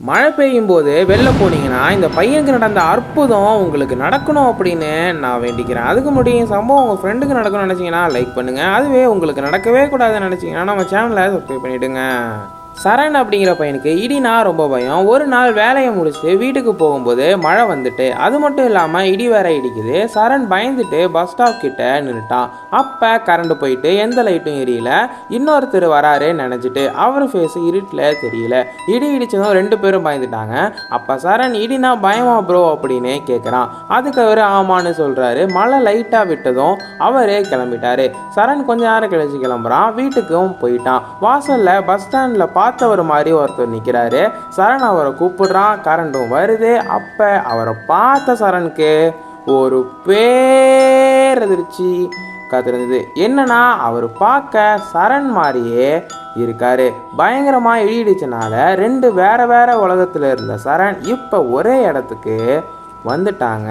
மழை பெய்யும் போது வெளில போனீங்கன்னா இந்த பையனுக்கு நடந்த அற்புதம் உங்களுக்கு நடக்கணும் அப்படின்னு நான் வேண்டிக்கிறேன். அதுக்கு முடியும் சம்பவம் உங்கள் ஃப்ரெண்டுக்கு நடக்கணும்னு நினச்சிங்கன்னா லைக் பண்ணுங்கள் அதுவே உங்களுக்கு நடக்கவே கூடாதுன்னு நினச்சிங்கன்னா நம்ம சேனலை சப்ஸ்கிரைப் பண்ணிவிடுங்க சரண் அப்படிங்கிற பையனுக்கு இடினா ரொம்ப பயம். ஒரு நாள் வேலையை முடிச்சுட்டு வீட்டுக்கு போகும்போது மழை வந்துட்டு அது மட்டும் இல்லாமல் இடி வேற இடிக்குது. சரண் பயந்துட்டு பஸ் ஸ்டாப் கிட்ட நின்றுட்டான் அப்போ கரண்ட் போயிட்டு எந்த லைட்டும் எரியல. இன்னொருத்தர் வராரு நினச்சிட்டு அவர் ஃபேஸ் இருட்டில் தெரியல. இடி இடிச்சதும் ரெண்டு பேரும் பயந்துட்டாங்க. அப்போ சரண் இடினா பயமா ப்ரோ அப்படின்னு கேட்குறான் அதுக்கு அவர் ஆமான்னு சொல்கிறாரு மழை லைட்டாக விட்டதும் அவரே கிளம்பிட்டாரு. சரண் கொஞ்ச நேரம் கழிச்சு கிளம்புறான். வீட்டுக்கும் போயிட்டான். வாசலில் பஸ் ஸ்டாண்டில் பார்த்தவர் மாதிரி ஒருத்தர் நிற்கிறாரு சரண் அவரை கூப்பிடுறான். கரண்டும் வருது. அப்போ அவரை பார்த்த சரணுக்கு ஒரு பேரதிர்ச்சி காத்திருந்தது என்னன்னா அவர் பார்க்க சரண் மாதிரியே இருக்காரு. பயங்கரமா இடியிடுச்சனால ரெண்டு வேற வேற உலகத்துல இருந்த சரண் இப்ப ஒரே இடத்துக்கு வந்துட்டாங்க.